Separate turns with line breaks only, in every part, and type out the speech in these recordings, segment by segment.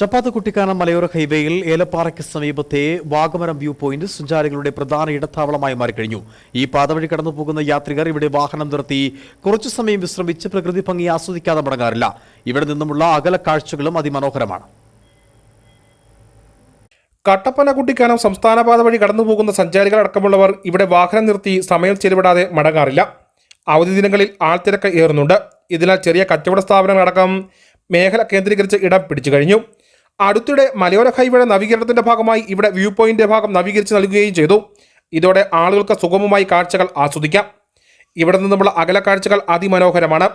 ചപ്പാത്ത് കുട്ടിക്കാനം മലയോര ഹൈവേയിൽ ഏലപ്പാറയ്ക്ക് സമീപത്തെ വാഗമരം വ്യൂ പോയിന്റ് സഞ്ചാരികളുടെ പ്രധാന ഇടത്താവളമായി മാറിക്കഴിഞ്ഞു. ഈ പാത വഴി കടന്നു പോകുന്ന യാത്രികർ ഇവിടെ വാഹനം നിർത്തി കുറച്ചു സമയം വിശ്രമിച്ച് പ്രകൃതി ഭംഗി ആസ്വദിക്കാതെ മടങ്ങാറില്ല. ഇവിടെ നിന്നുമുള്ള അകല കാഴ്ചകളും അതിമനോഹരമാണ്.
കട്ടപ്പന കുട്ടിക്കാനം സംസ്ഥാന പാത വഴി കടന്നുപോകുന്ന സഞ്ചാരികൾ അടക്കമുള്ളവർ ഇവിടെ വാഹനം നിർത്തി സമയം ചെലവിടാതെ മടങ്ങാറില്ല. അവധി ദിനങ്ങളിൽ ആൾത്തിരക്ക് ഏറുന്നുണ്ട്. ഇതിനാൽ ചെറിയ കച്ചവട സ്ഥാപനങ്ങളടക്കം മേഖല കേന്ദ്രീകരിച്ച് ഇടം പിടിച്ചു കഴിഞ്ഞു. അടുത്തിടെ മലയോര ഹൈവേ നവീകരണത്തിന്റെ ഭാഗമായി ഇവിടെ വ്യൂ പോയിന്റ് ഭാഗം നവീകരിച്ച് നൽകുകയും ചെയ്തു. ഇതോടെ ആളുകൾക്ക് സുഗമമായി കാഴ്ചകൾ ആസ്വദിക്കാം. ഇവിടെ നിന്നുമുള്ള അകല കാഴ്ചകൾ അതിമനോഹരമാണ്.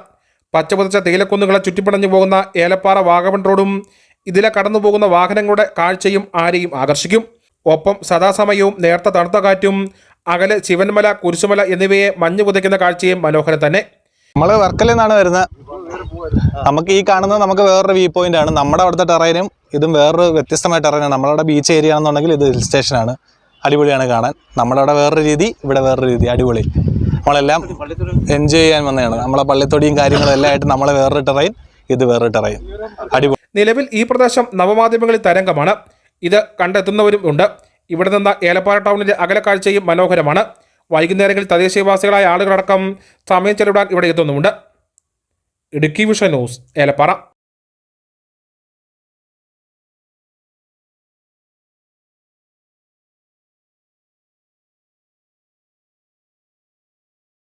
പച്ചപുതച്ച തേയിലക്കുന്നുകളെ ചുറ്റിപ്പണഞ്ഞു പോകുന്ന ഏലപ്പാറ വാഗമൺ റോഡും ഇതിലെ കടന്നു പോകുന്ന വാഹനങ്ങളുടെ കാഴ്ചയും ആരെയും ആകർഷിക്കും. ഒപ്പം സദാസമയവും നേർത്ത തണുത്ത കാറ്റും അകലെ ശിവൻമല കുരിശുമല എന്നിവയെ മഞ്ഞ് പുതയ്ക്കുന്ന കാഴ്ചയും മനോഹരം തന്നെ.
നമ്മൾ വർക്കലിൽ വരുന്നത്. നമുക്ക് ഈ കാണുന്നത് നമുക്ക് വേറൊരു വ്യൂ പോയിന്റ് ആണ്. നമ്മുടെ അവിടുത്തെ ടെറൈനും ഇതും വേറൊരു വ്യത്യസ്തമായിട്ട് ടെറൈനാണ് നമ്മളവിടെ ബീച്ച് ഏരിയ ആണെന്നുണ്ടെങ്കിൽ ഇത് ഹിൽ സ്റ്റേഷനാണ് അടിപൊളിയാണ് കാണാൻ. നമ്മളവിടെ വേറൊരു രീതി ഇവിടെ വേറൊരു രീതി. അടിപൊളി. നമ്മളെല്ലാം എൻജോയ് ചെയ്യാൻ വന്നതാണ്. നമ്മളെ പള്ളിത്തൊടിയും കാര്യങ്ങളും എല്ലാം ആയിട്ട് നമ്മളെ വേറൊരു ടെറൈൻ ഇത് വേറൊരു ടെറൈൻ അടിപൊളി.
നിലവിൽ ഈ പ്രദേശം നവമാധ്യമങ്ങളിൽ തരംഗമാണ്. ഇത് കണ്ടെത്തുന്നവരും ഉണ്ട്. ഇവിടെ നിന്ന് ഏലപ്പാറ ടൗണിന്റെ അകല കാഴ്ചയും മനോഹരമാണ്. വൈകുന്നേരങ്ങളിൽ തദ്ദേശീയവാസികളായ ആളുകളടക്കം സമയം ചെലവിടാൻ ഇവിടെ എത്തുന്നുമുണ്ട്. Idukki vision news Elappara.